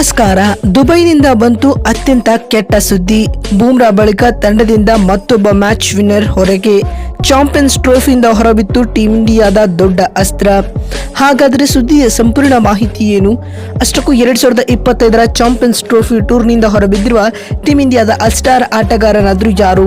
ನಮಸ್ಕಾರ. ದುಬೈನಿಂದ ಬಂತು ಅತ್ಯಂತ ಕೆಟ್ಟ ಸುದ್ದಿ. ಬೂಮ್ರಾ ಬಳಿಕ ತಂಡದಿಂದ ಮತ್ತೊಬ್ಬ ಮ್ಯಾಚ್ ವಿನ್ನರ್ ಹೊರಗೆ. ಚಾಂಪಿಯನ್ಸ್ ಟ್ರೋಫಿಯಿಂದ ಹೊರಬಿತ್ತು ಟೀಂ ಇಂಡಿಯಾದ ದೊಡ್ಡ ಅಸ್ತ್ರ. ಹಾಗಾದರೆ ಸುದ್ದಿಯ ಸಂಪೂರ್ಣ ಮಾಹಿತಿ ಏನು? ಅಷ್ಟಕ್ಕೂ ಎರಡು ಸಾವಿರದ ಇಪ್ಪತ್ತೈದರ ಚಾಂಪಿಯನ್ಸ್ ಟ್ರೋಫಿ ಟೂರ್ನಿಂದ ಹೊರಬಿದ್ದಿರುವ ಟೀಂ ಇಂಡಿಯಾದ ಅಸ್ಟಾರ್ ಆಟಗಾರನಾದರೂ ಯಾರು?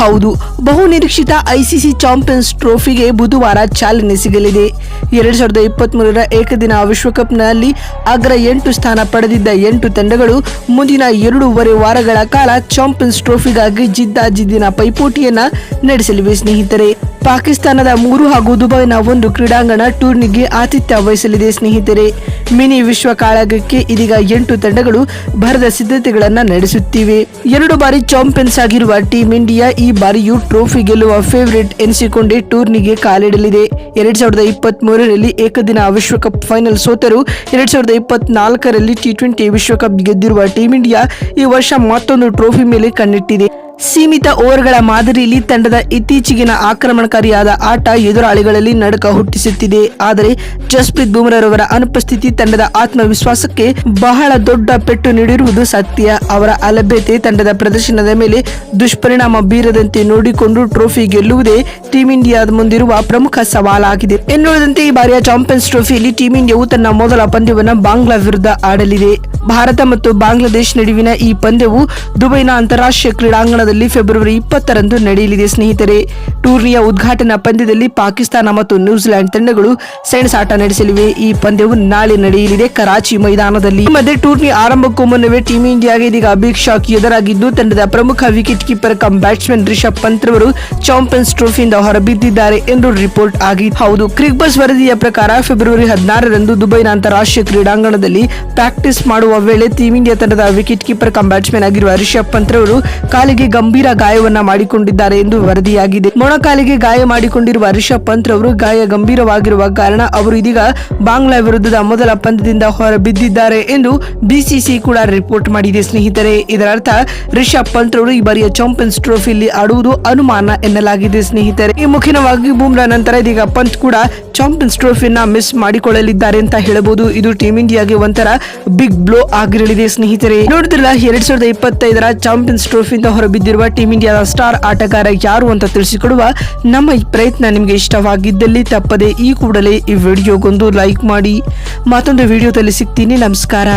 ಹೌದು ಬಹುನಿರೀಕ್ಷಿತ ಐಸಿಸಿ ಚಾಂಪಿಯನ್ಸ್ ಟ್ರೋಫಿಗೆ ಬುಧವಾರ ಚಾಲನೆ ಸಿಗಲಿದೆ. ಎರಡ್ ಸಾವಿರದ ಇಪ್ಪತ್ತ್ ಮೂರರ ಏಕದಿನ ವಿಶ್ವಕಪ್ನಲ್ಲಿ ಅಗ್ರ ಎಂಟು ಸ್ಥಾನ ಪಡೆದಿದ್ದ ಎಂಟು ತಂಡಗಳು ಮುಂದಿನ ಎರಡೂವರೆ ವಾರಗಳ ಕಾಲ ಚಾಂಪಿಯನ್ಸ್ ಟ್ರೋಫಿಗಾಗಿ ಜಿದ್ದಾಜಿದ್ದಿನ ಪೈಪೋಟಿಯನ್ನ ನಡೆಸಲಿವೆ ಸ್ನೇಹಿತರೆ. ಪಾಕಿಸ್ತಾನದ ಮೂರು ಹಾಗೂ ದುಬೈನ ಒಂದು ಕ್ರೀಡಾಂಗಣ ಟೂರ್ನಿಗೆ ಆತಿಥ್ಯ ವಹಿಸಲಿದೆ ಸ್ನೇಹಿತರೆ. ಮಿನಿ ವಿಶ್ವ ಕಾಳಗಕ್ಕೆ ಇದೀಗ ಎಂಟು ತಂಡಗಳು ಭರದ ಸಿದ್ಧತೆಗಳನ್ನ ನಡೆಸುತ್ತಿವೆ. ಎರಡು ಬಾರಿ ಚಾಂಪಿಯನ್ಸ್ ಆಗಿರುವ ಟೀಂ ಇಂಡಿಯಾ ಈ ಬಾರಿಯೂ ಟ್ರೋಫಿ ಗೆಲ್ಲುವ ಫೇವರಿಟ್ ಎನಿಸಿಕೊಂಡೇ ಟೂರ್ನಿಗೆ ಕಾಲಿಡಲಿದೆ. ಎರಡ್ ಸಾವಿರದ ಇಪ್ಪತ್ತ್ ಮೂರರಲ್ಲಿ ಏಕದಿನ ವಿಶ್ವಕಪ್ ಫೈನಲ್ ಸೋತರು ಎರಡ್ ಸಾವಿರದ ಇಪ್ಪತ್ನಾಲ್ಕರಲ್ಲಿ ಟಿ ಟ್ವೆಂಟಿ ವಿಶ್ವಕಪ್ ಗೆದ್ದಿರುವ ಟೀಂ ಇಂಡಿಯಾ ಈ ವರ್ಷ ಮತ್ತೊಂದು ಟ್ರೋಫಿ ಮೇಲೆ ಕಣ್ಣಿಟ್ಟಿದೆ. ಸೀಮಿತ ಓವರ್ಗಳ ಮಾದರಿಯಲ್ಲಿ ತಂಡದ ಇತ್ತೀಚೆಗಿನ ಆಕ್ರಮಣಕಾರಿಯಾದ ಆಟ ಎದುರಾಳಿಗಳಲ್ಲಿ ನಡುಕ ಹುಟ್ಟಿಸುತ್ತಿದೆ. ಆದರೆ ಜಸ್ಪ್ರೀತ್ ಬುಮ್ರಾರವರ ಅನುಪಸ್ಥಿತಿ ತಂಡದ ಆತ್ಮವಿಶ್ವಾಸಕ್ಕೆ ಬಹಳ ದೊಡ್ಡ ಪೆಟ್ಟು ನೀಡಿರುವುದು ಸತ್ಯ. ಅವರ ಅಲಭ್ಯತೆ ತಂಡದ ಪ್ರದರ್ಶನದ ಮೇಲೆ ದುಷ್ಪರಿಣಾಮ ಬೀರದಂತೆ ನೋಡಿಕೊಂಡು ಟ್ರೋಫಿ ಗೆಲ್ಲುವುದೇ ಟೀಂ ಇಂಡಿಯಾದ ಮುಂದಿರುವ ಪ್ರಮುಖ ಸವಾಲಾಗಿದೆ. ಎನ್ನುವುದಂತೆ ಈ ಬಾರಿಯ ಚಾಂಪಿಯನ್ಸ್ ಟ್ರೋಫಿಯಲ್ಲಿ ಟೀಂ ಇಂಡಿಯಾವು ತನ್ನ ಮೊದಲ ಪಂದ್ಯವನ್ನು ಬಾಂಗ್ಲಾ ವಿರುದ್ಧ ಆಡಲಿದೆ. ಭಾರತ ಮತ್ತು ಬಾಂಗ್ಲಾದೇಶ್ ನಡುವಿನ ಈ ಪಂದ್ಯವು ದುಬೈನ ಅಂತಾರಾಷ್ಟ್ರೀಯ ಕ್ರೀಡಾಂಗಣದಲ್ಲಿ ಫೆಬ್ರವರಿ ಇಪ್ಪತ್ತರಂದು ನಡೆಯಲಿದೆ. ಸ್ನೇಹಿತರೆ, ಟೂರ್ನಿಯ ಉದ್ಘಾಟನಾ ಪಂದ್ಯದಲ್ಲಿ ಪಾಕಿಸ್ತಾನ ಮತ್ತು ನ್ಯೂಜಿಲೆಂಡ್ ತಂಡಗಳು ಸೆಣಸಾಟ ನಡೆಸಲಿವೆ. ಈ ಪಂದ್ಯವು ನಾಳೆ ನಡೆಯಲಿದೆ ಕರಾಚಿ ಮೈದಾನದಲ್ಲಿ. ಮಧ್ಯೆ ಟೂರ್ನಿ ಆರಂಭಕ್ಕೂ ಮುನ್ನವೇ ಟೀಂ ಇಂಡಿಯಾಗೆ ಇದೀಗ ಅಭಿಕ್ ಶಾಕ್ ಎದುರಾಗಿದ್ದು, ತಂಡದ ಪ್ರಮುಖ wicket keeper cum batsman Rishabh Pant ರವರು ಚಾಂಪಿಯನ್ಸ್ ಟ್ರೋಫಿಯಿಂದ ಹೊರಬಿದ್ದಿದ್ದಾರೆ ಎಂದು ರಿಪೋರ್ಟ್ ಆಗಿ ಹೌದು, ಕ್ರಿಕ್ ಬಸ್ ವರದಿಯ ಪ್ರಕಾರ ಫೆಬ್ರವರಿ ಹದಿನಾರರಂದು ದುಬೈನ ಅಂತಾರಾಷ್ಟ್ರೀಯ ಕ್ರೀಡಾಂಗಣದಲ್ಲಿ ಪ್ರಾಕ್ಟೀಸ್ ಮಾಡುವ ವೇಳೆ ಟೀಂ ಇಂಡಿಯಾ ತಂಡದ ವಿಕೆಟ್ ಕೀಪರ್ ಕಮ್ ಬ್ಯಾಟ್ಸ್ಮನ್ ಆಗಿರುವ ರಿಷಬ್ ಪಂತ್ ರವರು ಕಾಲಿಗೆ ಗಂಭೀರ ಗಾಯವನ್ನ ಮಾಡಿಕೊಂಡಿದ್ದಾರೆ ಎಂದು ವರದಿಯಾಗಿದೆ. ಮೊಣಕಾಲಿಗೆ ಗಾಯ ಮಾಡಿಕೊಂಡಿರುವ ರಿಷಬ್ ಪಂತ್ ರವರು ಗಾಯ ಗಂಭೀರವಾಗಿರುವ ಕಾರಣ ಅವರು ಇದೀಗ ಬಾಂಗ್ಲಾ ವಿರುದ್ಧದ ಮೊದಲ ಪಂದ್ಯದಿಂದ ಹೊರಬಿದ್ದಿದ್ದಾರೆ ಎಂದು ಬಿಸಿಸಿ ಕೂಡ ರಿಪೋರ್ಟ್ ಮಾಡಿದೆ. ಸ್ನೇಹಿತರೆ, ಇದರರ್ಥ ರಿಷಬ್ ಪಂತ್ ರವರು ಈ ಬಾರಿಯ ಚಾಂಪಿಯನ್ಸ್ ಟ್ರೋಫಿಯಲ್ಲಿ ಆಡುವುದು ಅನುಮಾನ ಎನ್ನಲಾಗಿದೆ. ಸ್ನೇಹಿತರೆ, ಈ ಮುಖ್ಯವಾಗಿ ಬೂಮ್ರಾ ನಂತರ ಇದೀಗ ಪಂತ್ ಕೂಡ ಚಾಂಪಿಯನ್ಸ್ ಟ್ರೋಫಿಯನ್ನ ಮಿಸ್ ಮಾಡಿಕೊಳ್ಳಲಿದ್ದಾರೆ ಅಂತ ಹೇಳಬಹುದು. ಇದು ಟೀಂ ಇಂಡಿಯಾಗೆ ಒಂಥರ ಬಿಗ್ ಬ್ಲೋ ಆಗಿರಲಿದೆ ಸ್ನೇಹಿತರೆ. ನೋಡಿದ್ರಲ್ಲ ಎರಡ್ ಸಾವಿರದ ಇಪ್ಪತ್ತೈದರ ಚಾಂಪಿಯನ್ಸ್ ಟ್ರೋಫಿಯಿಂದ ಹೊರಬಿದ್ದಿರುವ ಟೀಂ ಇಂಡಿಯಾದ ಸ್ಟಾರ್ ಆಟಗಾರ ಯಾರು ಅಂತ ತಿಳಿಸಿಕೊಡುವ ನಮ್ಮ ಈ ಪ್ರಯತ್ನ ನಿಮಗೆ ಇಷ್ಟವಾಗಿದ್ದಲ್ಲಿ ತಪ್ಪದೆ ಈ ಕೂಡಲೇ ಈ ವಿಡಿಯೋಗೊಂದು ಲೈಕ್ ಮಾಡಿ. ಮತ್ತೊಂದು ವಿಡಿಯೋದಲ್ಲಿ ಸಿಗ್ತೀನಿ. ನಮಸ್ಕಾರ.